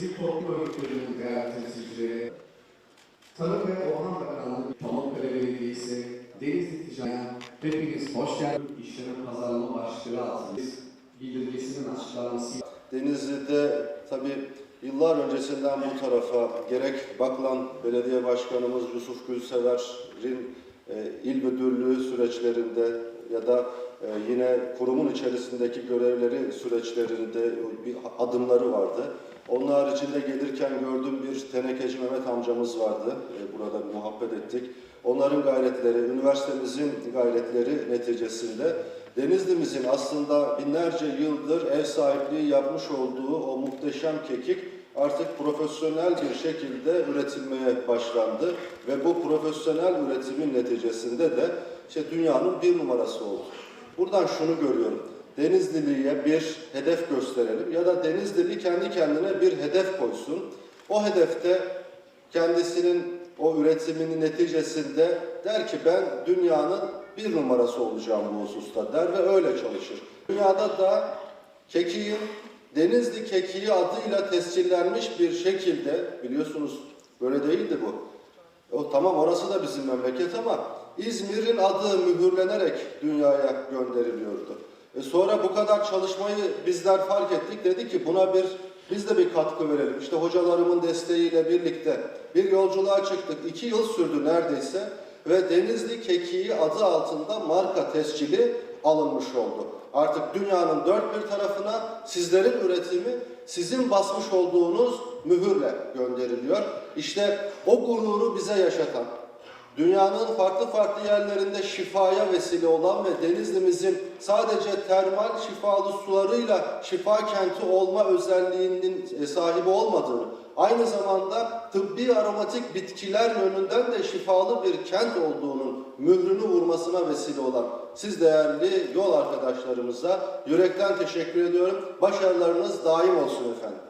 Sivil Toplum Örgütleri'nin değerli temsilcileri, Tarım ve Orman Bakanlığı, Pamukkale Belediyesi, Denizli Ticaret, hepiniz hoş geldiniz. İşlerin pazarlama başlığı altındayız. Bildirgesinin açıklanması. Denizli'de tabii yıllar öncesinden bu tarafa gerek Baklan Belediye Başkanımız Yusuf Gülsever'in e, il müdürlüğü süreçlerinde ya da e, yine kurumun içerisindeki görevleri süreçlerinde bir adımları vardı. Onun haricinde gelirken gördüğüm bir tenekeci Mehmet amcamız vardı. E, burada bir muhabbet ettik. Onların gayretleri, üniversitemizin gayretleri neticesinde Denizli'mizin aslında binlerce yıldır ev sahipliği yapmış olduğu o muhteşem kekik artık profesyonel bir şekilde üretilmeye başlandı ve bu profesyonel üretimin neticesinde de işte dünyanın bir numarası oldu. Buradan şunu görüyorum. Denizlili'ye bir hedef gösterelim ya da Denizlili kendi kendine bir hedef koysun. O hedefte kendisinin o üretiminin neticesinde der ki ben dünyanın bir numarası olacağım bu hususta der ve öyle çalışır. Dünyada da kekiğin Denizli kekiği adıyla tescillenmiş bir şekilde biliyorsunuz böyle değildi bu. O tamam orası da bizim memleket ama İzmir'in adı mühürlenerek dünyaya gönderiliyordu. E sonra bu kadar çalışmayı bizler fark ettik. Dedi ki buna bir biz de bir katkı verelim. İşte hocalarımın desteğiyle birlikte bir yolculuğa çıktık. İki yıl sürdü neredeyse ve Denizli Kekiği adı altında marka tescili alınmış oldu. Artık dünyanın dört bir tarafına sizlerin üretimi sizin basmış olduğunuz mühürle gönderiliyor. İşte o gururu bize yaşatan, dünyanın farklı farklı yerlerinde şifaya vesile olan ve Denizli'mizin sadece termal şifalı sularıyla şifa kenti olma özelliğinin e, sahibi olmadığını, aynı zamanda tıbbi aromatik bitkiler yönünden de şifalı bir kent olduğunun mührünü vurmasına vesile olan siz değerli yol arkadaşlarımıza yürekten teşekkür ediyorum. Başarılarınız daim olsun efendim.